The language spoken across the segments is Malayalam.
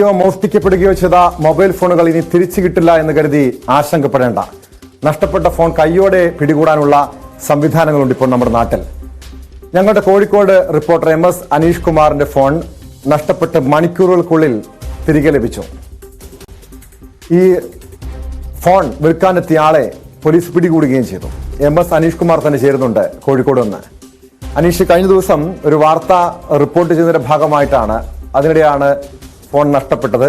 യോ മോഷ്ടിക്കപ്പെടുകയോ ചെയ്ത മൊബൈൽ ഫോണുകൾ ഇനി തിരിച്ചു കിട്ടില്ല എന്ന് കരുതി ആശങ്കപ്പെടേണ്ട. നഷ്ടപ്പെട്ട ഫോൺ കയ്യോടെ പിടികൂടാനുള്ള സംവിധാനങ്ങളുണ്ട് ഇപ്പോൾ നമ്മുടെ നാട്ടിൽ. ഞങ്ങളുടെ Kozhikode reporter M S Aneesh കുമാറിന്റെ ഫോൺ നഷ്ടപ്പെട്ട് മണിക്കൂറുകൾക്കുള്ളിൽ തിരികെ ലഭിച്ചു. ഈ ഫോൺ വിൽക്കാനെത്തിയ ആളെ പോലീസ് പിടികൂടുകയും ചെയ്തു. എം എസ് അനീഷ് കുമാർ തന്നെ ചേരുന്നുണ്ട് കോഴിക്കോട് നിന്ന്. അനീഷ് കഴിഞ്ഞ ദിവസം ഒരു വാർത്ത റിപ്പോർട്ട് ചെയ്തതിന്റെ ഭാഗമായിട്ടാണ് അതിനിടെയാണ് ഫോൺ നഷ്ടപ്പെട്ടത്.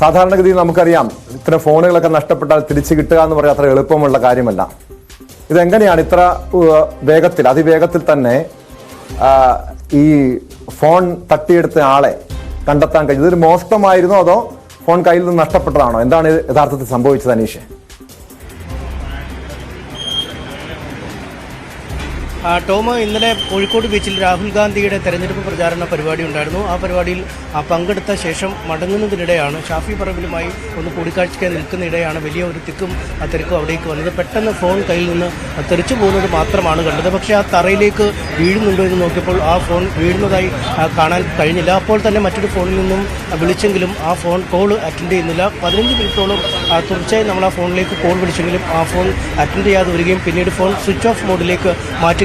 സാധാരണഗതിയിൽ നമുക്കറിയാം ഇത്തരം ഫോണുകളൊക്കെ നഷ്ടപ്പെട്ടാൽ തിരിച്ചു കിട്ടുക എന്ന് പറയാൻ അത്ര എളുപ്പമുള്ള കാര്യമല്ല. ഇതെങ്ങനെയാണ് ഇത്ര വേഗത്തിൽ അതിവേഗത്തിൽ തന്നെ ഈ ഫോൺ തട്ടിയെടുത്ത ആളെ കണ്ടെത്താൻ കഴിഞ്ഞത് ഇതൊരു മോഷ്ടമായിരുന്നോ അതോ ഫോൺ കയ്യിൽ നിന്ന് നഷ്ടപ്പെട്ടതാണോ? എന്താണ് യഥാർത്ഥത്തിൽ സംഭവിച്ചത് അനീഷ്? ടോമ് ഇന്നലെ കോഴിക്കോട് ബീച്ചിൽ രാഹുൽ ഗാന്ധിയുടെ തെരഞ്ഞെടുപ്പ് പ്രചാരണ പരിപാടി ഉണ്ടായിരുന്നു. ആ പരിപാടിയിൽ പങ്കെടുത്ത ശേഷം മടങ്ങുന്നതിനിടെയാണ് ഷാഫി പറമ്പിലുമായി ഒന്ന് കൂടിക്കാഴ്ചയ്ക്ക് നിൽക്കുന്നതിടെയാണ് വലിയ ഒരു തിക്കും ആ തിരക്കും അവിടേക്ക് വന്നത്. പെട്ടെന്ന് ഫോൺ കയ്യിൽ നിന്ന് തെറിച്ചു പോകുന്നത് മാത്രമാണ് കണ്ടത്. പക്ഷേ ആ തറയിലേക്ക് വീഴുന്നുണ്ടോ എന്ന് നോക്കിയപ്പോൾ ആ ഫോൺ വീഴുന്നതായി കാണാൻ കഴിഞ്ഞില്ല. അപ്പോൾ തന്നെ മറ്റൊരു ഫോണിൽ നിന്നും വിളിച്ചെങ്കിലും ആ ഫോൺ കോൾ അറ്റൻഡ് ചെയ്യുന്നില്ല. പതിനഞ്ച് മിനിറ്റോളം തുടർച്ചയായി നമ്മൾ ആ ഫോണിലേക്ക് കോൾ വിളിച്ചെങ്കിലും ആ ഫോൺ അറ്റൻഡ് ചെയ്യാതെ വരികയും പിന്നീട് ഫോൺ സ്വിച്ച് ഓഫ് മോഡിലേക്ക്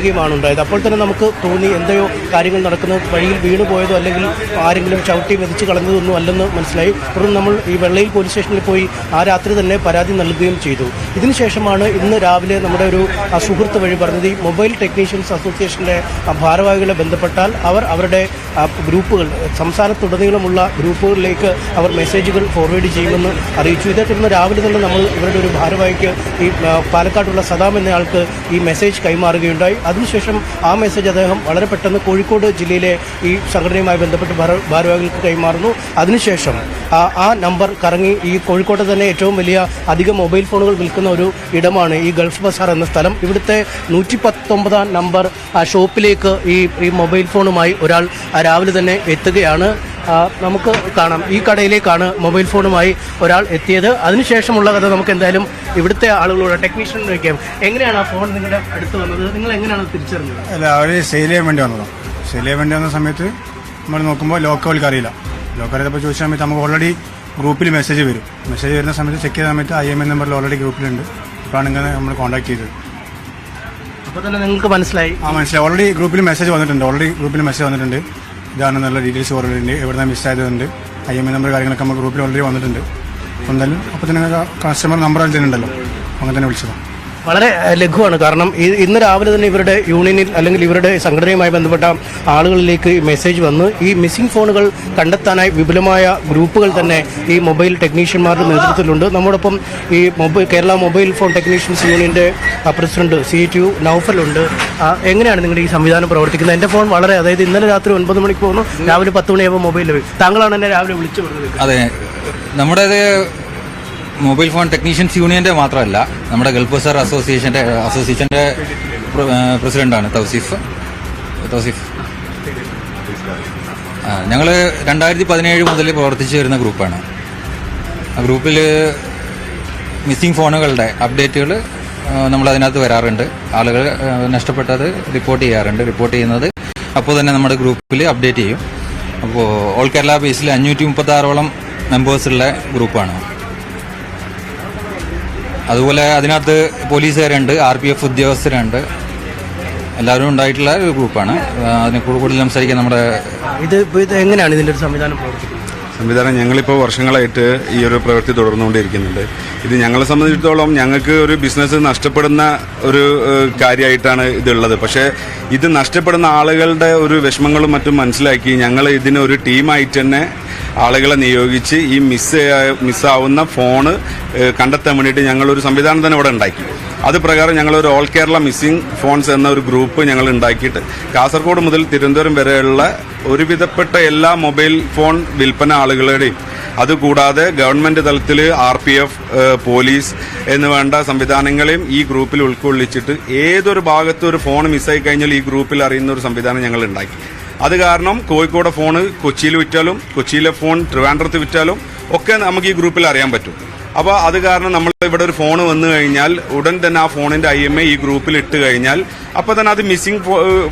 മാറ്റുകയുമാണ് ഉണ്ടായത്. അപ്പോൾ തന്നെ നമുക്ക് തോന്നി എന്തെയോ കാര്യങ്ങൾ നടക്കുന്നു. വഴിയിൽ വീണ് പോയതോ അല്ലെങ്കിൽ ആരെങ്കിലും ചവിട്ടി മെതിച്ച് കളഞ്ഞതൊന്നും അല്ലെന്ന് മനസ്സിലായി. തുടർന്ന് നമ്മൾ ഈ വെള്ളയിൽ പോലീസ് സ്റ്റേഷനിൽ പോയി ആ രാത്രി തന്നെ പരാതി നൽകുകയും ചെയ്തു. ഇതിനുശേഷമാണ് ഇന്ന് രാവിലെ നമ്മുടെ ഒരു സുഹൃത്ത് വഴി പറഞ്ഞത് ഈ മൊബൈൽ ടെക്നീഷ്യൻസ് അസോസിയേഷന്റെ ഭാരവാഹികളെ ബന്ധപ്പെട്ടാൽ അവർ അവരുടെ ഗ്രൂപ്പുകൾ സംസ്ഥാനത്തുടനീളമുള്ള ഗ്രൂപ്പുകളിലേക്ക് അവർ മെസ്സേജുകൾ ഫോർവേഡ് ചെയ്യുമെന്ന് അറിയിച്ചു. ഇതേ തുടർന്ന് രാവിലെ തന്നെ നമ്മൾ ഇവരുടെ ഒരു ഭാരവാഹിക്ക് ഈ പാലക്കാടുള്ള സദാം എന്നയാൾക്ക് ഈ മെസ്സേജ് കൈമാറുകയുണ്ടായി. അതിനുശേഷം ആ മെസ്സേജ് അദ്ദേഹം വളരെ പെട്ടെന്ന് കോഴിക്കോട് ജില്ലയിലെ ഈ സംഘടനയുമായി ബന്ധപ്പെട്ട് ഭാര- ഭാരവാഹികൾക്ക് കൈമാറുന്നു. അതിനുശേഷം ആ നമ്പർ കറങ്ങി ഈ കോഴിക്കോട്ടെ തന്നെ ഏറ്റവും വലിയ അധികം മൊബൈൽ ഫോണുകൾ വിൽക്കുന്ന ഒരു ഇടമാണ് ഈ ഗൾഫ് ബസാർ എന്ന സ്ഥലം. ഇവിടുത്തെ നൂറ്റി പത്തൊമ്പതാം നമ്പർ ഷോപ്പിലേക്ക് ഈ ഈ മൊബൈൽ ഫോണുമായി ഒരാൾ രാവിലെ തന്നെ എത്തുകയാണ്. നമുക്ക് കാണാം. ഈ കടയിലേക്കാണ് മൊബൈൽ ഫോണുമായി ഒരാൾ എത്തിയത്. അതിനുശേഷമുള്ള കഥ നമുക്ക് എന്തായാലും ഇവിടുത്തെ ആളുകളോട് ടെക്നീഷ്യൻ വയ്ക്കാം എങ്ങനെയാണ് ആ ഫോൺ നിങ്ങളുടെ അടുത്ത് വന്നത്? നിങ്ങൾ എങ്ങനെയാണ് തിരിച്ചറിഞ്ഞത്? അല്ല അവർ സെയിൽ ചെയ്യാൻ വേണ്ടി വന്നതാണ് സെയിൽ ചെയ്യാൻ വേണ്ടി വന്ന സമയത്ത് നമ്മൾ നോക്കുമ്പോൾ ലോക്ക് അറിയില്ല ലോക്ക് അറിയാത്തപ്പോൾ ചോദിച്ച സമയത്ത് നമുക്ക് ഓൾറെഡി ഗ്രൂപ്പിൽ മെസ്സേജ് വരും. മെസ്സേജ് വരുന്ന സമയത്ത് ചെക്ക് ചെയ്ത സമയത്ത് ഐ എം എ നമ്പറിൽ ഓൾറെഡി ഗ്രൂപ്പിലുണ്ട്. അപ്പോഴാണ് ഇങ്ങനെ നമ്മൾ കോൺടാക്ട് ചെയ്തത്. അപ്പോൾ തന്നെ നിങ്ങൾക്ക് മനസ്സിലായി. ആ മനസ്സിലായി. ഓൾറെഡി ഗ്രൂപ്പിൽ മെസ്സേജ് വന്നിട്ടുണ്ട്. ഓൾറെഡി ഗ്രൂപ്പിൽ മെസ്സേജ് വന്നിട്ടുണ്ട്. ഇതാണ് നല്ല ഡീറ്റെയിൽസ് ഓൾറെഡി എവിടെ മിസ് ആയതുണ്ട് ഐ എം എ നമ്പർ കാര്യങ്ങളൊക്കെ നമ്മൾ ഗ്രൂപ്പിൽ ഓൾറെഡി വന്നിട്ടുണ്ട്. എന്തായാലും അപ്പോൾ തന്നെ കസ്റ്റമർ നമ്പർ അതിൽ തന്നെ ഉണ്ടല്ലോ അങ്ങനെ തന്നെ വിളിച്ചതാണ്. വളരെ ലഘുവാണ്. കാരണം ഇന്ന് രാവിലെ തന്നെ ഇവരുടെ യൂണിയനിൽ അല്ലെങ്കിൽ ഇവരുടെ സംഘടനയുമായി ബന്ധപ്പെട്ട ആളുകളിലേക്ക് മെസ്സേജ് വന്നു. ഈ മിസ്സിംഗ് ഫോണുകൾ കണ്ടെത്താനായി വിപുലമായ ഗ്രൂപ്പുകൾ തന്നെ ഈ മൊബൈൽ ടെക്നീഷ്യന്മാരുടെ നേതൃത്വത്തിലുണ്ട്. നമ്മോടൊപ്പം ഈ mobile Kerala mobile phone technicians യൂണിയന്റെ പ്രസിഡന്റ് സി ടു നൌഫലുണ്ട്. എങ്ങനെയാണ് നിങ്ങൾ ഈ സംവിധാനം പ്രവർത്തിക്കുന്നത്? എന്റെ ഫോൺ വളരെ അതായത് ഇന്നലെ രാത്രി ഒൻപത് മണിക്ക് പോകുന്നു. രാവിലെ പത്ത് മണിയാകുമ്പോൾ മൊബൈൽ താങ്കളാണ് എന്നെ രാവിലെ വിളിച്ചു പറഞ്ഞത് അതെ. നമ്മുടെ മൊബൈൽ ഫോൺ ടെക്നീഷ്യൻസ് യൂണിയന്റെ മാത്രമല്ല നമ്മുടെ ഗൾഫ് ബസാർ അസോസിയേഷന്റെ അസോസിയേഷന്റെ പ്ര- പ്രസിഡന്റാണ് തൗസീഫ്. തൗസീഫ്. ഞങ്ങൾ രണ്ടായിരത്തി പതിനേഴ് മുതൽ പ്രവർത്തിച്ചു വരുന്ന ഗ്രൂപ്പാണ്. ആ ഗ്രൂപ്പിൽ മിസ്സിംഗ് ഫോണുകളുടെ അപ്ഡേറ്റുകൾ നമ്മൾ അതിനകത്ത് വരാറുണ്ട്. ആളുകൾ നഷ്ടപ്പെട്ടത് റിപ്പോർട്ട് ചെയ്യാറുണ്ട്. റിപ്പോർട്ട് ചെയ്യുന്നത് അപ്പോൾ തന്നെ നമ്മുടെ ഗ്രൂപ്പിൽ അപ്ഡേറ്റ് ചെയ്യും. അപ്പോൾ ഓൾ കേരള ബേസിൽ അഞ്ഞൂറ്റി മുപ്പത്തി ആറോളം മെമ്പേഴ്സുള്ള ഗ്രൂപ്പാണ്. അതുപോലെ അതിനകത്ത് പോലീസുകാരുണ്ട് ആർ പി എഫ് ഉദ്യോഗസ്ഥരുണ്ട്. എല്ലാവരും ഉണ്ടായിട്ടുള്ള ഒരു ഗ്രൂപ്പാണ്. അതിനെ കൂടുതൽ സംസാരിക്കാൻ നമ്മുടെ ഇത് ഇത് എങ്ങനെയാണ് ഇതിന്റെ ഒരു സംവിധാനം പ്രവർത്തിക്കുന്നത്? സംവിധാനം ഞങ്ങളിപ്പോൾ വർഷങ്ങളായിട്ട് ഈ ഒരു പ്രവൃത്തി തുടർന്നുകൊണ്ടിരിക്കുന്നുണ്ട്. ഇത് ഞങ്ങളെ സംബന്ധിച്ചിടത്തോളം ഞങ്ങൾക്ക് ഒരു ബിസിനസ് നഷ്ടപ്പെടുന്ന ഒരു കാര്യമായിട്ടാണ് ഇതുള്ളത്. പക്ഷേ ഇത് നഷ്ടപ്പെടുന്ന ആളുകളുടെ ഒരു വിഷമങ്ങളും മറ്റും മനസ്സിലാക്കി ഞങ്ങൾ ഇതിന് ഒരു ടീമായിട്ട് തന്നെ ആളുകളെ നിയോഗിച്ച് ഈ മിസ് മിസ്സാവുന്ന ഫോണ് കണ്ടെത്താൻ വേണ്ടിയിട്ട് ഞങ്ങളൊരു സംവിധാനം തന്നെ ഇവിടെ ഉണ്ടാക്കി. അത് പ്രകാരം ഞങ്ങൾ ഒരു ഓൾ കേരള മിസ്സിംഗ് ഫോൺസ് എന്ന ഒരു ഗ്രൂപ്പ് ഞങ്ങൾ ഉണ്ടാക്കിയിട്ട് കാസർഗോഡ് മുതൽ തിരുവനന്തപുരം വരെയുള്ള ഒരുവിധപ്പെട്ട എല്ലാ മൊബൈൽ ഫോൺ വിൽപ്പന ആളുകളുടെയും അതുകൂടാതെ ഗവൺമെന്റ് തലത്തിൽ ആർ പി എഫ് പോലീസ് എന്ന് വേണ്ട സംവിധാനങ്ങളെയും ഈ ഗ്രൂപ്പിൽ ഉൾക്കൊള്ളിച്ചിട്ട് ഏതൊരു ഭാഗത്ത് ഒരു ഫോൺ മിസ്സായി കഴിഞ്ഞാൽ ഈ ഗ്രൂപ്പിൽ അറിയുന്ന ഒരു സംവിധാനം ഞങ്ങൾ ഉണ്ടാക്കി. അത് കാരണം കോഴിക്കോട് ഫോണ് കൊച്ചിയിൽ വിറ്റാലും കൊച്ചിയിലെ ഫോൺ ട്രിവാൻഡ്രത്ത് വിറ്റാലും ഒക്കെ നമുക്ക് ഈ ഗ്രൂപ്പിൽ അറിയാൻ പറ്റും. അപ്പോൾ അത് കാരണം നമ്മൾ ഇവിടെ ഒരു ഫോൺ വന്നു കഴിഞ്ഞാൽ ഉടൻ തന്നെ ആ ഫോണിന്റെ ഐ എം ഐ ഈ ഗ്രൂപ്പിൽ ഇട്ട് കഴിഞ്ഞാൽ അപ്പോൾ തന്നെ അത് മിസ്സിംഗ്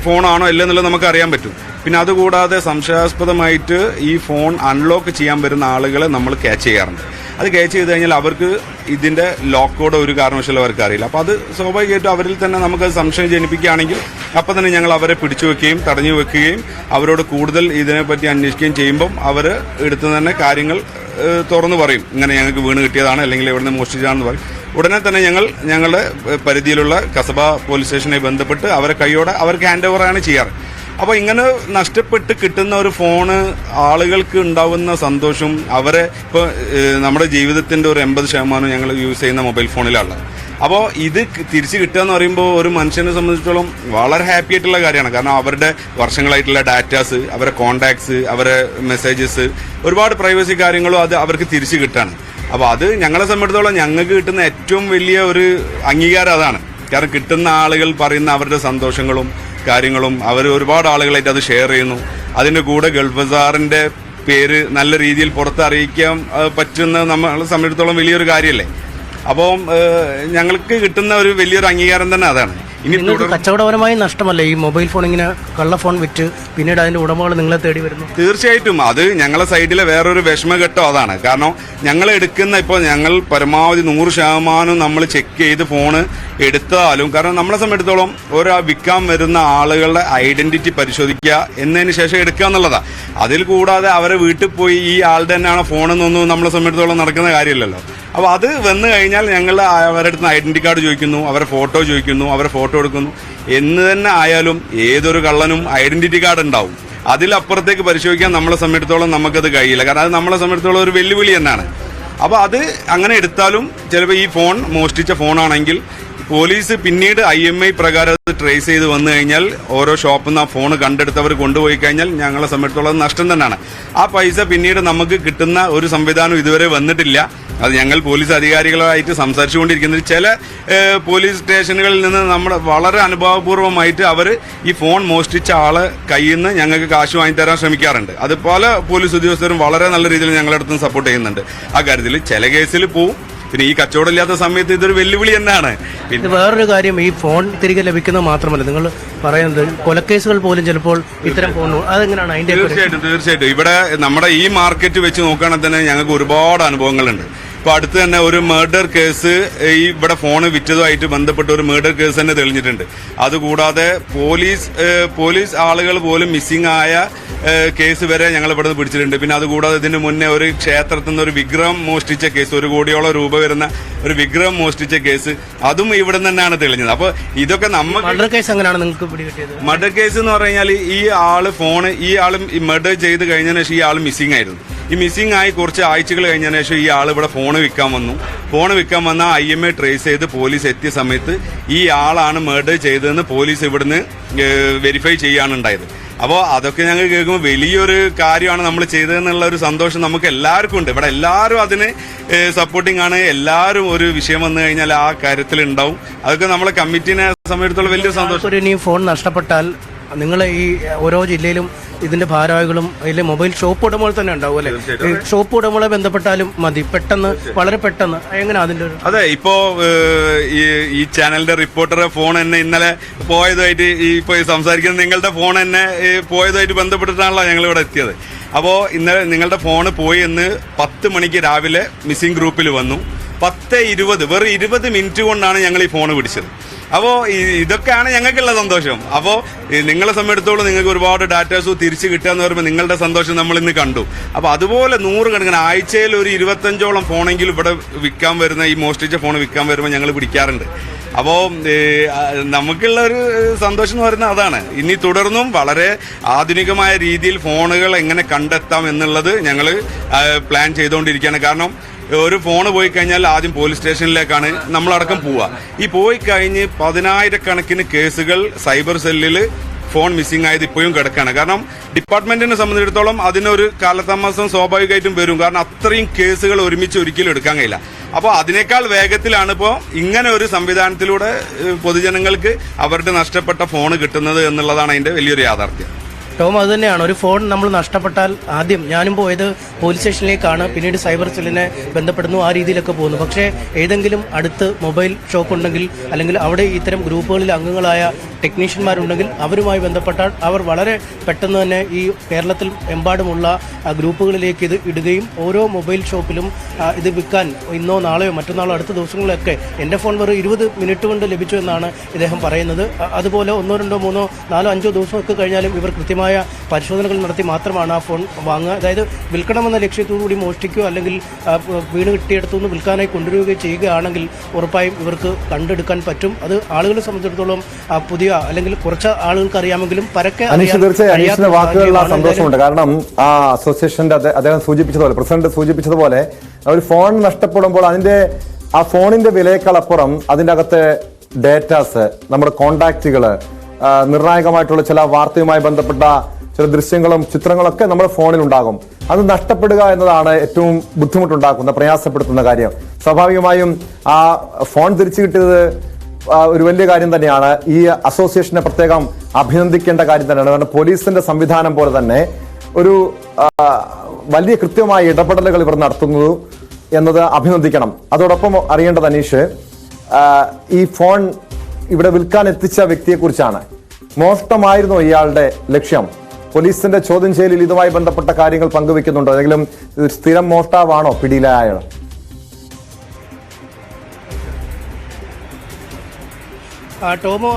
ഫോണാണോ അല്ലെന്നുള്ളത് നമുക്ക് അറിയാൻ പറ്റും. പിന്നെ അതുകൂടാതെ സംശയാസ്പദമായിട്ട് ഈ ഫോൺ അൺലോക്ക് ചെയ്യാൻ വരുന്ന ആളുകളെ നമ്മൾ ക്യാച്ച് ചെയ്യാറുണ്ട്. അത് ക്യാച്ച് ചെയ്ത് കഴിഞ്ഞാൽ അവർക്ക് ഇതിന്റെ ലോക്ക് കോഡ് ഒരു കാരണവശാലും അവർക്ക് അറിയില്ല. അപ്പോൾ അത് സ്വാഭാവികമായിട്ടും അവരിൽ തന്നെ നമുക്ക് സംശയം ജനിപ്പിക്കുകയാണെങ്കിൽ അപ്പം തന്നെ ഞങ്ങൾ അവരെ പിടിച്ചു വെക്കുകയും തടഞ്ഞു വെക്കുകയും അവരോട് കൂടുതൽ ഇതിനെപ്പറ്റി അന്വേഷിക്കുകയും ചെയ്യുമ്പം അവർ എടുത്തു തന്നെ കാര്യങ്ങൾ തുറന്നു പറയും. ഇങ്ങനെ ഞങ്ങൾക്ക് വീണ് കിട്ടിയതാണ് അല്ലെങ്കിൽ ഇവിടുന്ന് മോഷ്ടിച്ചതാണെന്ന് പറയും. ഉടനെ തന്നെ ഞങ്ങൾ ഞങ്ങളുടെ പരിധിയിലുള്ള കസബ പോലീസ് സ്റ്റേഷനെ ബന്ധപ്പെട്ട് അവരെ കൈയോടെ അവർക്ക് ഹാൻഡ് ഓവറാണ് ചെയ്യാറ്. അപ്പോൾ ഇങ്ങനെ നഷ്ടപ്പെട്ട് കിട്ടുന്ന ഒരു ഫോണ് ആളുകൾക്ക് ഉണ്ടാവുന്ന സന്തോഷം അവരെ ഇപ്പോൾ നമ്മുടെ ജീവിതത്തിന്റെ ഒരു എൺപത് ശതമാനം ഞങ്ങൾ യൂസ് ചെയ്യുന്ന മൊബൈൽ ഫോണിലാണ് അപ്പോൾ ഇത് തിരിച്ചു കിട്ടുക എന്ന് പറയുമ്പോൾ ഒരു മനുഷ്യനെ സംബന്ധിച്ചിടത്തോളം വളരെ ഹാപ്പി ആയിട്ടുള്ള കാര്യമാണ്. കാരണം അവരുടെ വർഷങ്ങളായിട്ടുള്ള ഡാറ്റാസ് അവരെ കോണ്ടാക്ട്സ് അവരെ മെസ്സേജസ് ഒരുപാട് പ്രൈവസി കാര്യങ്ങളും അത് അവർക്ക് തിരിച്ചു കിട്ടാണ്. അപ്പോൾ അത് ഞങ്ങളെ സംബന്ധിച്ചിടത്തോളം ഞങ്ങൾക്ക് കിട്ടുന്ന ഏറ്റവും വലിയ ഒരു അംഗീകാരം അതാണ്. കാരണം കിട്ടുന്ന ആളുകൾ പറയുന്ന അവരുടെ സന്തോഷങ്ങളും കാര്യങ്ങളും അവർ ഒരുപാട് ആളുകളായിട്ട് അത് ഷെയർ ചെയ്യുന്നു. അതിന്റെ കൂടെ ഗൾഫ് ബസാറിന്റെ പേര് നല്ല രീതിയിൽ പുറത്തറിയിക്കാൻ പറ്റുന്ന നമ്മളെ സംബന്ധിച്ചിടത്തോളം വലിയൊരു കാര്യമല്ലേ? അപ്പം ഞങ്ങൾക്ക് കിട്ടുന്ന ഒരു വലിയൊരു അംഗീകാരം തന്നെ അതാണ്. ഇനി കച്ചവടപരമായി നഷ്ടമല്ല? ഈ മൊബൈൽ ഫോൺ ഇങ്ങനെ കള്ള ഫോൺ വിറ്റ് പിന്നീട് അതിന്റെ ഉടമകൾ നിങ്ങളെ തേടി വരുന്നു? തീർച്ചയായിട്ടും. അത് ഞങ്ങളെ സൈഡിലെ വേറൊരു വിഷമഘട്ടം അതാണ്. കാരണം ഞങ്ങൾ എടുക്കുന്ന ഇപ്പോൾ ഞങ്ങൾ പരമാവധി നൂറ് ശതമാനം നമ്മൾ ചെക്ക് ചെയ്ത് ഫോണ് എടുത്താലും കാരണം നമ്മളെ സംബന്ധിച്ചിടത്തോളം ഒരു വിൽക്കാൻ വരുന്ന ആളുകളുടെ ഐഡന്റിറ്റി പരിശോധിക്കുക എന്നതിന് ശേഷം എടുക്കുക എന്നുള്ളതാ. അതിൽ കൂടാതെ അവരെ വീട്ടിൽ പോയി ഈ ആളുടെ തന്നെയാണ് ഫോണെന്നൊന്നും നമ്മളെ സംബന്ധിച്ചിടത്തോളം നടക്കുന്ന കാര്യമില്ലല്ലോ. അപ്പോൾ അത് വന്നു കഴിഞ്ഞാൽ ഞങ്ങൾ അവരുടെ അടുത്ത് ഐഡന്റി കാർഡ് ചോദിക്കുന്നു അവരെ ഫോട്ടോ ചോദിക്കുന്നു അവരെ ഫോട്ടോ എടുക്കുന്നു. എന്ന് തന്നെ ആയാലും ഏതൊരു കള്ളനും ഐഡന്റിറ്റി കാർഡ് ഉണ്ടാവും. അതിലപ്പുറത്തേക്ക് പരിശോധിക്കാൻ നമ്മളെ സംബന്ധിച്ചിടത്തോളം നമുക്കത് കഴിയില്ല. കാരണം അത് നമ്മളെ സംബന്ധിച്ചിടത്തോളം ഒരു വെല്ലുവിളി തന്നെയാണ്. അപ്പോൾ അത് അങ്ങനെ എടുത്താലും ചിലപ്പോൾ ഈ ഫോൺ മോഷ്ടിച്ച ഫോണാണെങ്കിൽ പോലീസ് പിന്നീട് ഐ എം ഐ പ്രകാരം അത് ട്രേസ് ചെയ്ത് വന്നു കഴിഞ്ഞാൽ ഓരോ ഷോപ്പിൽ നിന്ന് ആ ഫോൺ കണ്ടെടുത്തവർ കൊണ്ടുപോയി കഴിഞ്ഞാൽ ഞങ്ങളെ സംബന്ധിച്ചിടത്തോളം നഷ്ടം തന്നെയാണ്. ആ പൈസ പിന്നീട് നമുക്ക് കിട്ടുന്ന ഒരു സംവിധാനം ഇതുവരെ വന്നിട്ടില്ല. അത് ഞങ്ങൾ പോലീസ് അധികാരികളുമായിട്ട് സംസാരിച്ചുകൊണ്ടിരിക്കുന്നത്. ചില പോലീസ് സ്റ്റേഷനുകളിൽ നിന്ന് നമ്മുടെ വളരെ അനുഭവപൂർവമായിട്ട് അവർ ഈ ഫോൺ മോഷ്ടിച്ച ആളെ കയ്യിൽ നിന്ന് ഞങ്ങൾക്ക് കാശ് വാങ്ങിത്തരാൻ ശ്രമിക്കാറുണ്ട്. അത് പല പോലീസ് ഉദ്യോഗസ്ഥരും വളരെ നല്ല രീതിയിൽ ഞങ്ങളുടെ അടുത്ത് സപ്പോർട്ട് ചെയ്യുന്നുണ്ട്. ആ കാര്യത്തിൽ ചില കേസിൽ പോവും. പിന്നെ ഈ കച്ചവടം ഇല്ലാത്ത സമയത്ത് ഇതൊരു വെല്ലുവിളി തന്നെയാണ് പിന്നെ വേറൊരു കാര്യം ഈ ഫോൺ തിരികെ ലഭിക്കുന്നത് മാത്രമല്ല. നിങ്ങൾ പറയുന്നത് കൊലക്കേസുകൾ പോലും ചിലപ്പോൾ ഇത്തരം ഫോൺ അതെങ്ങനെയാണ് അതിന്റെ തീർച്ചയായിട്ടും തീർച്ചയായിട്ടും. ഇവിടെ നമ്മുടെ ഈ മാർക്കറ്റ് വെച്ച് നോക്കുകയാണെങ്കിൽ തന്നെ ഞങ്ങൾക്ക് ഒരുപാട് അനുഭവങ്ങളുണ്ട്. ഇപ്പൊ അടുത്ത് തന്നെ ഒരു മേർഡർ കേസ് ഈ ഇവിടെ ഫോൺ വിറ്റതുമായിട്ട് ബന്ധപ്പെട്ട ഒരു മേർഡർ കേസ് തന്നെ തെളിഞ്ഞിട്ടുണ്ട്. അതുകൂടാതെ പോലീസ് പോലീസ് ആളുകൾ പോലും മിസ്സിംഗ് ആയ കേസ് വരെ ഞങ്ങൾ ഇവിടെ നിന്ന് പിടിച്ചിട്ടുണ്ട്. പിന്നെ അതുകൂടാതെ ഇതിന് മുന്നേ ഒരു ക്ഷേത്രത്തിൽ നിന്ന് ഒരു വിഗ്രഹം മോഷ്ടിച്ച കേസ് ഒരു കോടിയോളം രൂപ വരുന്ന ഒരു വിഗ്രഹം മോഷ്ടിച്ച കേസ് അതും ഇവിടെ തന്നെയാണ് തെളിഞ്ഞത്. അപ്പൊ ഇതൊക്കെ നമ്മൾ മർഡർ കേസ് എങ്ങനെയാണ് നിങ്ങൾക്ക് പിടികിട്ടിയത്? മർഡർ കേസ് എന്ന് പറഞ്ഞാൽ കഴിഞ്ഞാൽ ഈ ആൾ ഫോണ് ഈ ആളും മർഡർ ചെയ്ത് കഴിഞ്ഞതിന് ശേഷം ഈ ആൾ മിസ്സിംഗ് ആയിരുന്നു. ഈ മിസ്സിംഗ് ആയി കുറച്ച് ആഴ്ചകൾ കഴിഞ്ഞതിന് ശേഷം ഈ ആൾ ഇവിടെ ഫോൺ വിൽക്കാൻ വന്നു. ഫോൺ വിൽക്കാൻ വന്ന ഐ എം എ ട്രേസ് ചെയ്ത് പോലീസ് എത്തിയ സമയത്ത് ഈ ആളാണ് മർഡർ ചെയ്തതെന്ന് പോലീസ് ഇവിടുന്ന് വെരിഫൈ ചെയ്യാണ് ഉണ്ടായത്. അപ്പോൾ അതൊക്കെ ഞങ്ങൾ കേൾക്കുമ്പോൾ വലിയൊരു കാര്യമാണ് നമ്മൾ ചെയ്തതെന്നുള്ള ഒരു സന്തോഷം നമുക്ക് എല്ലാവർക്കും ഉണ്ട്. ഇവിടെ എല്ലാവരും അതിന് സപ്പോർട്ടിംഗ് ആണ്. എല്ലാവരും ഒരു വിഷയം വന്നു കഴിഞ്ഞാൽ ആ കാര്യത്തിൽ ഉണ്ടാവും അതൊക്കെ നമ്മളെ കമ്മിറ്റിനെ സംബന്ധിച്ചിടത്തോളം വലിയൊരു സന്തോഷം. ഒരു ഫോൺ നഷ്ടപ്പെട്ടാൽ നിങ്ങൾ ഈ ഓരോ ജില്ലയിലും ഇതിന്റെ ഭാരവാഹികളും അതിലെ മൊബൈൽ ഷോപ്പ് ഉടമകൾ തന്നെ ഉണ്ടാവും അല്ലെ? ഷോപ്പ് ഉടമകളെ ബന്ധപ്പെട്ടാലും മതി. പെട്ടെന്ന് വളരെ പെട്ടെന്ന്. എങ്ങനെ അതിന്റെ അതെ ഇപ്പോ ഈ ചാനലിന്റെ റിപ്പോർട്ടറെ ഫോൺ തന്നെ ഇന്നലെ പോയതുമായിട്ട് ഈ ഇപ്പൊ സംസാരിക്കുന്ന നിങ്ങളുടെ ഫോൺ തന്നെ പോയതുമായിട്ട് ബന്ധപ്പെട്ടിട്ടാണല്ലോ ഞങ്ങൾ ഇവിടെ എത്തിയത്. അപ്പോ ഇന്നലെ നിങ്ങളുടെ ഫോൺ പോയി എന്ന് പത്ത് മണിക്ക് രാവിലെ മിസ്സിംഗ് ഗ്രൂപ്പിൽ വന്നു. പത്ത് ഇരുപത് വെറും ഇരുപത് മിനിറ്റ് കൊണ്ടാണ് ഞങ്ങൾ ഈ ഫോൺ പിടിച്ചത്. അപ്പോൾ ഇതൊക്കെയാണ് ഞങ്ങൾക്കുള്ള സന്തോഷം. അപ്പോൾ നിങ്ങളെ സമയത്തോളം നിങ്ങൾക്ക് ഒരുപാട് ഡാറ്റാസ് തിരിച്ച് കിട്ടുക എന്ന് പറയുമ്പോൾ നിങ്ങളുടെ സന്തോഷം നമ്മൾ ഇന്ന് കണ്ടു. അപ്പോൾ അതുപോലെ നൂറുകണക്കിന് ആഴ്ചയിൽ ഒരു ഇരുപത്തഞ്ചോളം ഫോണെങ്കിലും ഇവിടെ വിൽക്കാൻ വരുന്ന ഈ മോഷ്ടിച്ച ഫോൺ വിൽക്കാൻ വരുമ്പോൾ ഞങ്ങൾ പിടിക്കാറുണ്ട്. അപ്പോൾ നമുക്കുള്ള ഒരു സന്തോഷം എന്ന് പറയുന്നത് അതാണ്. ഇനി തുടർന്നും വളരെ ആധുനികമായ രീതിയിൽ ഫോണുകൾ എങ്ങനെ കണ്ടെത്താം എന്നുള്ളത് ഞങ്ങൾ പ്ലാൻ ചെയ്തുകൊണ്ടിരിക്കുകയാണ്. കാരണം ഒരു ഫോൺ പോയി കഴിഞ്ഞാൽ ആദ്യം പോലീസ് സ്റ്റേഷനിലേക്കാണ് നമ്മളടക്കം പോവുക. ഈ പോയി കഴിഞ്ഞ് പതിനായിരക്കണക്കിന് കേസുകൾ സൈബർ സെല്ലിൽ ഫോൺ മിസ്സിംഗ് ആയത് ഇപ്പോഴും കിടക്കാണ്. കാരണം ഡിപ്പാർട്ട്മെന്റിനെ സംബന്ധിച്ചിടത്തോളം അതിനൊരു കാലതാമസം സ്വാഭാവികമായിട്ടും വരും. കാരണം അത്രയും കേസുകൾ ഒരുമിച്ച് ഒരിക്കലും എടുക്കാൻ കഴിയില്ല. അപ്പോൾ അതിനേക്കാൾ വേഗത്തിലാണ് ഇപ്പോൾ ഇങ്ങനെ ഒരു സംവിധാനത്തിലൂടെ പൊതുജനങ്ങൾക്ക് അവരുടെ നഷ്ടപ്പെട്ട ഫോൺ കിട്ടുന്നത് എന്നുള്ളതാണ് അതിന്റെ വലിയൊരു യാഥാർത്ഥ്യം. ടോം അത് തന്നെയാണ്. ഒരു ഫോൺ നമ്മൾ നഷ്ടപ്പെട്ടാൽ ആദ്യം ഞാനും പോയത് പോലീസ് സ്റ്റേഷനിലേക്കാണ്. പിന്നീട് സൈബർ സെല്ലിനെ ബന്ധപ്പെടുന്നു ആ രീതിയിലൊക്കെ പോകുന്നു. പക്ഷേ ഏതെങ്കിലും അടുത്ത് മൊബൈൽ ഷോപ്പ് ഉണ്ടെങ്കിൽ അല്ലെങ്കിൽ അവിടെ ഇത്തരം ഗ്രൂപ്പുകളിൽ അംഗങ്ങളായ ടെക്നീഷ്യന്മാരുണ്ടെങ്കിൽ അവരുമായി ബന്ധപ്പെട്ടാൽ അവർ വളരെ പെട്ടെന്ന് തന്നെ ഈ കേരളത്തിൽ എമ്പാടുമുള്ള ഗ്രൂപ്പുകളിലേക്ക് ഇത് ഇടുകയും ഓരോ മൊബൈൽ ഷോപ്പിലും ഇത് വിൽക്കാൻ ഇന്നോ നാളെയോ മറ്റന്നാളോ അടുത്ത ദിവസങ്ങളിലൊക്കെ എന്റെ ഫോൺ വെറും ഇരുപത് മിനിറ്റ് കൊണ്ട് ലഭിച്ചു എന്നാണ് ഇദ്ദേഹം പറയുന്നത്. അതുപോലെ ഒന്നോ രണ്ടോ മൂന്നോ നാലോ അഞ്ചോ ദിവസമൊക്കെ കഴിഞ്ഞാലും ഇവർ കൃത്യമായ പരിശോധനകൾ നടത്തി മാത്രമാണ് ആ ഫോൺ വാങ്ങുക. അതായത് വിൽക്കണമെന്ന ലക്ഷ്യത്തോടു കൂടി മോഷ്ടിക്കുകയോ അല്ലെങ്കിൽ വീണ് കിട്ടിയെടുത്തുനിന്ന് വിൽക്കാനായി കൊണ്ടുവരികയോ ചെയ്യുകയാണെങ്കിൽ ഉറപ്പായും ഇവർക്ക് കണ്ടെടുക്കാൻ പറ്റും. അത് ആളുകളെ സംബന്ധിച്ചിടത്തോളം പുതിയ അല്ലെങ്കിൽ കുറച്ച് ആളുകൾക്ക് അറിയാമെങ്കിലും പരക്കെ തീർച്ചയായും വാക്കുകളിൽ ആ സന്തോഷമുണ്ട്. കാരണം ആ അസോസിയേഷന്റെ അദ്ദേ- അദ്ദേഹം സൂചിപ്പിച്ചതുപോലെ പ്രസിഡന്റ് സൂചിപ്പിച്ചതുപോലെ ഒരു ഫോൺ നഷ്ടപ്പെടുമ്പോൾ അതിന്റെ ആ ഫോണിന്റെ വിലയേക്കാൾ അപ്പുറം അതിന്റെ അകത്തെ ഡേറ്റാസ് നമ്മുടെ കോണ്ടാക്റ്റുകൾ നിർണായകമായിട്ടുള്ള ചില വാർത്തയുമായി ബന്ധപ്പെട്ട ചില ദൃശ്യങ്ങളും ചിത്രങ്ങളൊക്കെ നമ്മുടെ ഫോണിൽ ഉണ്ടാകും അത് നഷ്ടപ്പെടുക എന്നതാണ് ഏറ്റവും ബുദ്ധിമുട്ടുണ്ടാക്കുന്ന പ്രയാസപ്പെടുത്തുന്ന കാര്യം. സ്വാഭാവികമായും ആ ഫോൺ തിരിച്ചു കിട്ടിയത് ഒരു വലിയ കാര്യം തന്നെയാണ്. ഈ അസോസിയേഷനെ പ്രത്യേകം അഭിനന്ദിക്കേണ്ട കാര്യം തന്നെയാണ്. കാരണം പോലീസിന്റെ സംവിധാനം പോലെ തന്നെ ഒരു വലിയ കൃത്യമായ ഇടപെടലുകൾ ഇവർ നടത്തുന്നു എന്നത് അഭിനന്ദിക്കണം. അതോടൊപ്പം അറിയേണ്ടത് അനീഷ് ഈ ഫോൺ ഇവിടെ വിൽക്കാൻ എത്തിച്ച വ്യക്തിയെക്കുറിച്ചാണ്. മോഷ്ടമായിരുന്നു ഇയാളുടെ ലക്ഷ്യം. പോലീസിന്റെ ചോദ്യം ചെയ്യലിൽ ഇതുമായി ബന്ധപ്പെട്ട കാര്യങ്ങൾ പങ്കുവെക്കുന്നുണ്ടോ. ഏതെങ്കിലും സ്ഥിരം മോഷ്ടാവാണോ? പിടിയിലായ ടോമോ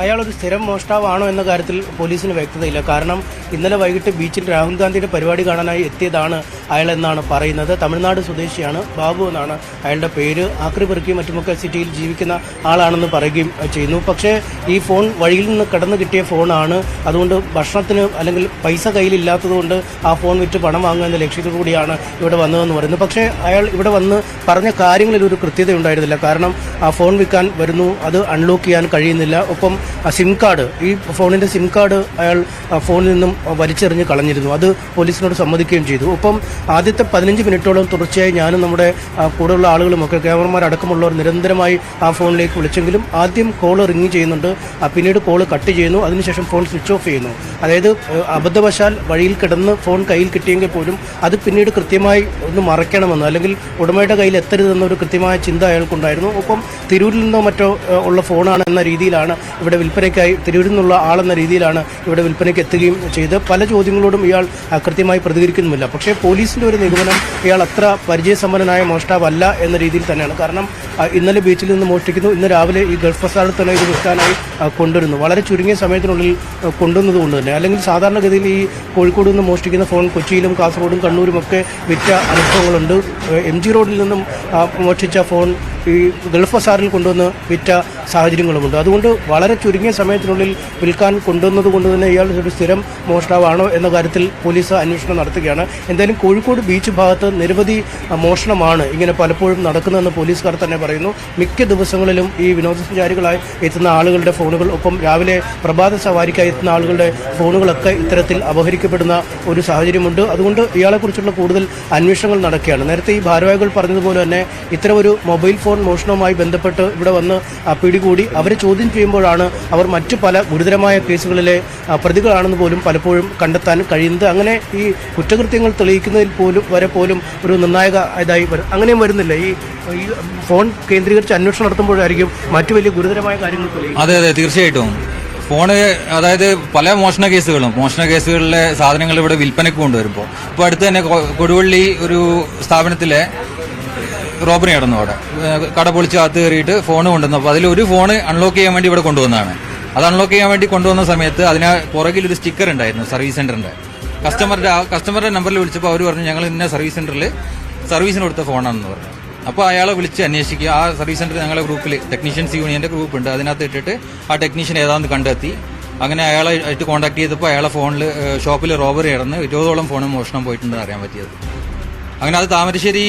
അയാളൊരു സ്ഥിരം മോഷ്ടാവാണോ എന്ന കാര്യത്തിൽ പോലീസിന് വ്യക്തതയില്ല. കാരണം ഇന്നലെ വൈകിട്ട് ബീച്ചിൽ രാഹുൽ ഗാന്ധിയുടെ പരിപാടി കാണാനായി എത്തിയതാണ് അയാൾ എന്നാണ് പറയുന്നത്. തമിഴ്നാട് സ്വദേശിയാണ് ബാബു എന്നാണ് അയാളുടെ പേര്. ആക്രി പെറുക്കിയും മറ്റുമൊക്കെ സിറ്റിയിൽ ജീവിക്കുന്ന ആളാണെന്ന് പറയുകയും ചെയ്യുന്നു. പക്ഷേ ഈ ഫോൺ വഴിയിൽ നിന്ന് കടന്നു കിട്ടിയ ഫോണാണ്. അതുകൊണ്ട് ഭക്ഷണത്തിന് അല്ലെങ്കിൽ പൈസ കയ്യിലില്ലാത്തതുകൊണ്ട് ആ ഫോൺ വിറ്റ് പണം വാങ്ങുക എന്ന ലക്ഷ്യത്തോടു കൂടിയാണ് ഇവിടെ വന്നതെന്ന് പറയുന്നത് പക്ഷേ അയാൾ ഇവിടെ വന്ന് പറഞ്ഞ കാര്യങ്ങളിൽ ഒരു കൃത്യത ഉണ്ടായിരുന്നില്ല കാരണം ആ ഫോൺ വിൽക്കാൻ വരുന്നു. അത് അൺലോക്ക് ചെയ്യാൻ കഴിയുന്നില്ല. ഒപ്പം സിം കാർഡ് ഈ ഫോണിന്റെ സിം കാർഡ് അയാൾ ഫോണിൽ നിന്നും വലിച്ചെറിഞ്ഞ് കളഞ്ഞിരുന്നു. അത് പോലീസിനോട് സമ്മതിക്കുകയും ചെയ്തു. ഒപ്പം ആദ്യത്തെ പതിനഞ്ച് മിനിറ്റോളം തുടർച്ചയായി ഞാനും നമ്മുടെ കൂടെയുള്ള ആളുകളും ഒക്കെ ക്യാമറമാർ അടക്കമുള്ളവർ നിരന്തരമായി ആ ഫോണിലേക്ക് വിളിച്ചെങ്കിലും ആദ്യം കോൾ റിങ് ചെയ്യുന്നുണ്ട്. പിന്നീട് കോൾ കട്ട് ചെയ്യുന്നു. അതിനുശേഷം ഫോൺ സ്വിച്ച് ഓഫ് ചെയ്യുന്നു. അതായത് അബദ്ധവശാൽ വഴിയിൽ കിടന്ന് ഫോൺ കയ്യിൽ കിട്ടിയെങ്കിൽ പോലും അത് പിന്നീട് കൃത്യമായി ഒന്ന് മറയ്ക്കണമെന്ന് അല്ലെങ്കിൽ ഉടമയുടെ കയ്യിൽ എത്തരുതെന്നൊരു കൃത്യമായ ചിന്ത അയാൾക്കുണ്ടായിരുന്നു. ഒപ്പം തിരൂരിൽ നിന്നോ മറ്റോ ഉള്ള ഫോണാണ് എന്ന രീതിയിലാണ് ഇവിടെ വിൽപ്പനയ്ക്കായി തിരൂരിൽ നിന്നുള്ള ആളെന്ന രീതിയിലാണ് ഇവിടെ വിൽപ്പനയ്ക്ക് എത്തുകയും ചെയ്ത് പല ചോദ്യങ്ങളോടും ഇയാൾ കൃത്യമായി പ്രതികരിക്കുന്നുമില്ല. പക്ഷേ പോലീസിന്റെ ഒരു നിഗമനം ഇയാൾ അത്ര പരിചയസമ്പന്നനായ മോഷ്ടാവല്ല എന്ന രീതിയിൽ തന്നെയാണ്. കാരണം ഇന്നലെ ബീച്ചിൽ നിന്ന് മോഷ്ടിക്കുന്നു ഇന്ന് രാവിലെ ഈ ഗൾഫ് ബസാറിൽ തന്നെ ഇത് വിൽക്കാനായി കൊണ്ടുവരുന്നു. വളരെ ചുരുങ്ങിയ സമയത്തിനുള്ളിൽ കൊണ്ടുവന്നത് കൊണ്ട് തന്നെ. അല്ലെങ്കിൽ സാധാരണഗതിയിൽ ഈ കോഴിക്കോട് നിന്ന് മോഷ്ടിക്കുന്ന ഫോൺ കൊച്ചിയിലും കാസർഗോഡും കണ്ണൂരും ഒക്കെ വിറ്റ അനുഭവങ്ങളുണ്ട്. എം ജി റോഡിൽ നിന്നും മോഷ്ടിച്ച ഫോൺ ഈ ഗൾഫ് ബസാറിൽ കൊണ്ടുവന്ന് വിറ്റ സാഹചര്യങ്ങളുമുണ്ട്. അതുകൊണ്ട് വളരെ ചുരുങ്ങിയ സമയത്തിനുള്ളിൽ വിൽക്കാൻ കൊണ്ടുവന്നത് കൊണ്ട് തന്നെ ഇയാൾ ഒരു സ്ഥിരം മോഷണമാണോ എന്ന കാര്യത്തിൽ പോലീസ് അന്വേഷണം നടത്തുകയാണ്. എന്തായാലും കോഴിക്കോട് ബീച്ച് ഭാഗത്ത് നിരവധി മോഷണമാണ് ഇങ്ങനെ പലപ്പോഴും നടക്കുന്നതെന്ന് പോലീസുകാർ തന്നെ പറയുന്നു. മിക്ക ദിവസങ്ങളിലും ഈ വിനോദസഞ്ചാരികളായി എത്തുന്ന ആളുകളുടെ ഫോണുകൾ ഒപ്പം രാവിലെ പ്രഭാത സവാരിക്കായി എത്തുന്ന ആളുകളുടെ ഫോണുകളൊക്കെ ഇത്തരത്തിൽ അപഹരിക്കപ്പെടുന്ന ഒരു സാഹചര്യമുണ്ട്. അതുകൊണ്ട് ഇയാളെക്കുറിച്ചുള്ള കൂടുതൽ അന്വേഷണങ്ങൾ നടക്കുകയാണ്. നേരത്തെ ഈ ഭാരവാഹികൾ പറഞ്ഞതുപോലെ തന്നെ ഇത്തരം ഒരു മൊബൈൽ ഫോൺ മോഷണവുമായി ബന്ധപ്പെട്ട് ഇവിടെ വന്ന് പിടികൂടി. അവരെ ചോദ്യം ചെയ്യുമ്പോഴാണ് അവർ മറ്റു പല ഗുരുതരമായ കേസുകളിലെ പ്രതികളാണെന്ന് പോലും പലപ്പോഴും കണ്ടെത്താൻ കഴിയുന്നത്. അങ്ങനെ ഈ കുറ്റകൃത്യങ്ങൾ തെളിയിക്കുന്നതിൽ പോലും വരെ പോലും ഒരു നിർണായക ഇതായി വരും അങ്ങനെയും വരുന്നില്ല. ഈ ഈ ഫോൺ കേന്ദ്രീകരിച്ച് അന്വേഷണം നടത്തുമ്പോഴായിരിക്കും മറ്റു വലിയ ഗുരുതരമായ കാര്യങ്ങൾ അതെ അതെ തീർച്ചയായിട്ടും. ഫോണ് അതായത് പല മോഷണ കേസുകളും മോഷണ കേസുകളിലെ സാധനങ്ങൾ ഇവിടെ വിൽപ്പനയ്ക്ക് കൊണ്ടുവരുമ്പോൾ. ഇപ്പോൾ അടുത്ത് തന്നെ കൊടുവള്ളി ഒരു സ്ഥാപനത്തിലെ റോബറി നടന്നു അവിടെ. കട പൊളിച്ച് അകത്ത് കയറിയിട്ട് ഫോൺ കൊണ്ടുവന്നു അപ്പോൾ അതിൽ ഒരു ഫോൺ അൺലോക്ക് ചെയ്യാൻ വേണ്ടി ഇവിടെ കൊണ്ടുവന്നതാണ്. അത് അൺലോക്ക് ചെയ്യാൻ വേണ്ടി കൊണ്ടുവന്ന സമയത്ത് അതിന് പുറകിൽ ഒരു സ്റ്റിക്കർ ഉണ്ടായിരുന്നു സർവീസ് സെന്ററിന്റെ കസ്റ്റമറുടെ കസ്റ്റമറുടെ നമ്പറിൽ വിളിച്ചപ്പോൾ അവർ പറഞ്ഞു ഞങ്ങൾ ഇന്ന സർവീസ് സെന്ററിൽ സർവീസിന് കൊടുത്ത ഫോണാണെന്ന് പറഞ്ഞു. അപ്പോൾ അയാളെ വിളിച്ച് അന്വേഷിക്കുക. ആ സർവീസ് സെന്റർ ഞങ്ങളുടെ ഗ്രൂപ്പിൽ ടെക്നീഷ്യൻസ് യൂണിയന്റെ ഗ്രൂപ്പ് ഉണ്ട്. അതിനകത്ത് ഇട്ടിട്ട് ആ ടെക്നീഷ്യൻ ഏതാണെന്ന് കണ്ടെത്തി. അങ്ങനെ അയാളെ ആയിട്ട് കോൺടാക്ട് ചെയ്തപ്പോൾ അയാളെ ഫോണിൽ ഷോപ്പിൽ റോബറി ഇടന്ന് ഇരുപതോളം ഫോൺ മോഷണം പോയിട്ടുണ്ടെന്ന് അറിയാൻ പറ്റിയത്. അങ്ങനെ അത് താമരശ്ശേരി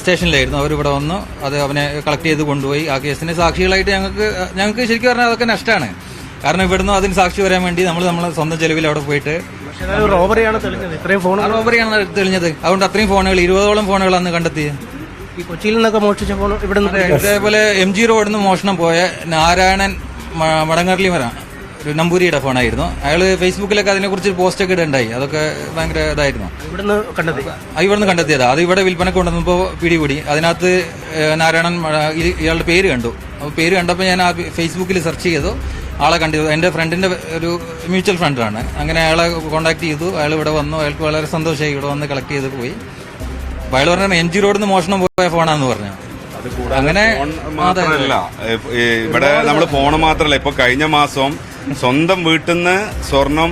സ്റ്റേഷനിലായിരുന്നു. അവരിവിടെ ഇവിടെ വന്നു. അത് അവനെ കളക്ട് ചെയ്ത് കൊണ്ടുപോയി. ആ കേസിന് സാക്ഷികളായിട്ട് ഞങ്ങൾക്ക് ഞങ്ങൾക്ക് ശരിക്കും പറഞ്ഞാൽ അതൊക്കെ നഷ്ടമാണ്. കാരണം ഇവിടുന്ന് അതിന് സാക്ഷി വരാൻ വേണ്ടി നമ്മൾ നമ്മളെ സ്വന്തം ചെലവിൽ അവിടെ പോയിട്ട് റോബറിയാണ് തെളിഞ്ഞത്. റോബറിയാണ് അതുകൊണ്ട് അത്രയും ഫോണുകൾ ഇരുപതോളം ഫോണുകൾ അന്ന് കണ്ടെത്തിയത് ഈ കൊച്ചിയിൽ നിന്നൊക്കെ മോഷ്ടിച്ച ഫോൺ ഇവിടെ ഇതേപോലെ എം ജി റോഡിൽ നിന്ന് മോഷണം പോയ നാരായണൻ മടങ്ങറിലി മടങ്ങർലി മര ഒരു നമ്പൂരിയുടെ ഫോണായിരുന്നു. അയാൾ ഫേസ്ബുക്കിലൊക്കെ അതിനെക്കുറിച്ച് പോസ്റ്റൊക്കെ ഇടണ്ടായി. അതൊക്കെ ഭയങ്കര ഇതായിരുന്നു. ഇവിടുന്ന് കണ്ടത് ഇവിടുന്ന് കണ്ടെത്തിയതാ. അത് ഇവിടെ വിൽപ്പനക്ക് കൊണ്ടുവന്നപ്പോൾ പിടികൂടി. അതിനകത്ത് നാരായണൻ ഇയാളുടെ പേര് കണ്ടു. അപ്പോൾ പേര് കണ്ടപ്പോൾ ഞാൻ ആ ഫേസ്ബുക്കിൽ സെർച്ച് ചെയ്തു. ആളെ കണ്ടു. എന്റെ ഫ്രണ്ടിന്റെ ഒരു മ്യൂച്വൽ ഫ്രണ്ടാണ് അങ്ങനെ അയാളെ കോൺടാക്ട് ചെയ്തു. അയാൾ ഇവിടെ വന്നു. അയാൾക്ക് വളരെ സന്തോഷമായി ഇവിടെ വന്ന് കളക്ട് ചെയ്ത് പോയി. അപ്പോൾ അയാൾ പറഞ്ഞു എം ജി റോഡിൽ നിന്ന് മോഷണം പോയ ഫോണാന്ന് പറഞ്ഞു. അങ്ങനെ മാത്രല്ല മാത്രമല്ല. ഇവിടെ നമ്മൾ ഫോണ് മാത്രമല്ല ഇപ്പൊ കഴിഞ്ഞ മാസം സ്വന്തം വീട്ടിൽ നിന്ന് സ്വർണം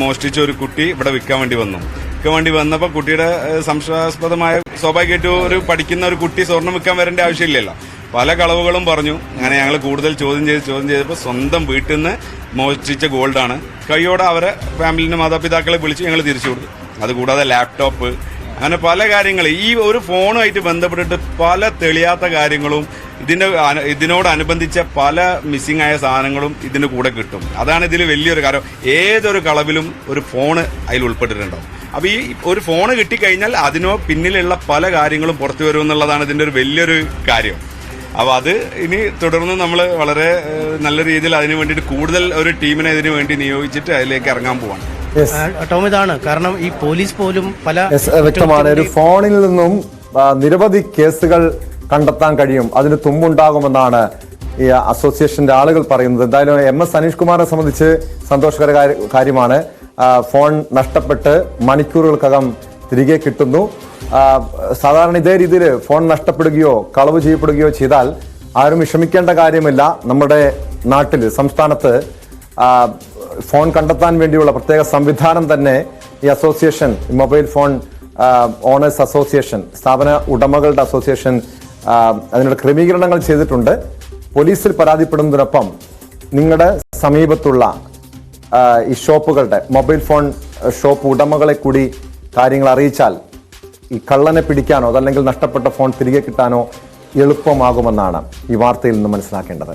മോഷ്ടിച്ച ഒരു കുട്ടി ഇവിടെ വിൽക്കാൻ വേണ്ടി വന്നു. വിൽക്കാൻ വേണ്ടി വന്നപ്പോൾ കുട്ടിയുടെ സംശയാസ്പദമായ സ്വാഭാവികമായിട്ടും ഒരു പഠിക്കുന്ന ഒരു കുട്ടി സ്വർണം വിൽക്കാൻ വരേണ്ട ആവശ്യമില്ലല്ലോ. പല കളവുകളും പറഞ്ഞു. അങ്ങനെ ഞങ്ങൾ കൂടുതൽ ചോദ്യം ചെയ്ത് ചോദ്യം ചെയ്തപ്പോൾ സ്വന്തം വീട്ടിൽ നിന്ന് മോഷ്ടിച്ച ഗോൾഡാണ്. കൈയോടെ അവരെ ഫാമിലിന്റെ മാതാപിതാക്കളെ വിളിച്ച് ഞങ്ങൾ തിരിച്ചു കൊടുത്തു. അതുകൂടാതെ ലാപ്ടോപ്പ് അങ്ങനെ പല കാര്യങ്ങൾ. ഈ ഒരു ഫോണുമായിട്ട് ബന്ധപ്പെട്ടിട്ട് പല തെളിയാത്ത കാര്യങ്ങളും ഇതിന്റെ ഇതിനോടനുബന്ധിച്ച പല മിസ്സിംഗ് ആയ സാധനങ്ങളും ഇതിന്റെ കൂടെ കിട്ടും. അതാണ് ഇതിൽ വലിയൊരു കാര്യം. ഏതൊരു കളവിലും ഒരു ഫോണ് അതിൽ ഉൾപ്പെട്ടിട്ടുണ്ടാവും. അപ്പൊ ഈ ഒരു ഫോണ് കിട്ടിക്കഴിഞ്ഞാൽ അതിനോ പിന്നിലുള്ള പല കാര്യങ്ങളും പുറത്തു വരും എന്നുള്ളതാണ് ഇതിന്റെ ഒരു വലിയൊരു കാര്യം. അപ്പോൾ അത് ഇനി തുടർന്ന് നമ്മൾ വളരെ നല്ല രീതിയിൽ അതിന് വേണ്ടിയിട്ട് കൂടുതൽ ഒരു ടീമിനെ അതിനു വേണ്ടി നിയോഗിച്ചിട്ട് അതിലേക്ക് ഇറങ്ങാൻ പോവാണ്. ടോം ഇതാണ്. കാരണം ഈ പോലീസ് പോലും പല വ്യക്തമാണ്. ഒരു ഫോണിൽ നിന്നും നിരവധി കേസുകൾ കണ്ടെത്താൻ കഴിയും. അതിന് തുമ്പുണ്ടാകുമെന്നാണ് ഈ അസോസിയേഷന്റെ ആളുകൾ പറയുന്നത്. എന്തായാലും എം എസ് അനീഷ് കുമാറിനെ സംബന്ധിച്ച് സന്തോഷകര കാര്യമാണ്. ഫോൺ നഷ്ടപ്പെട്ട് മണിക്കൂറുകൾക്കകം തിരികെ കിട്ടുന്നു. സാധാരണ ഇതേ രീതിയിൽ ഫോൺ നഷ്ടപ്പെടുകയോ കളവ് ചെയ്യപ്പെടുകയോ ചെയ്താൽ ആരും വിഷമിക്കേണ്ട കാര്യമില്ല. നമ്മുടെ നാട്ടിൽ സംസ്ഥാനത്ത് ഫോൺ കണ്ടെത്താൻ വേണ്ടിയുള്ള പ്രത്യേക സംവിധാനം തന്നെ ഈ association mobile phone owners association സ്ഥാപന ഉടമകളുടെ അസോസിയേഷൻ അതിനുള്ള ക്രമീകരണങ്ങൾ ചെയ്തിട്ടുണ്ട്. പോലീസിൽ പരാതിപ്പെടുന്നതിനൊപ്പം നിങ്ങളുടെ സമീപത്തുള്ള ഈ ഷോപ്പുകളുടെ മൊബൈൽ ഫോൺ ഷോപ്പ് ഉടമകളെ കൂടി കാര്യങ്ങൾ അറിയിച്ചാൽ ഈ കള്ളനെ പിടിക്കാനോ അതല്ലെങ്കിൽ നഷ്ടപ്പെട്ട ഫോൺ തിരികെ കിട്ടാനോ എളുപ്പമാകുമെന്നാണ് ഈ വാർത്തയിൽ നിന്ന് മനസ്സിലാക്കേണ്ടത്.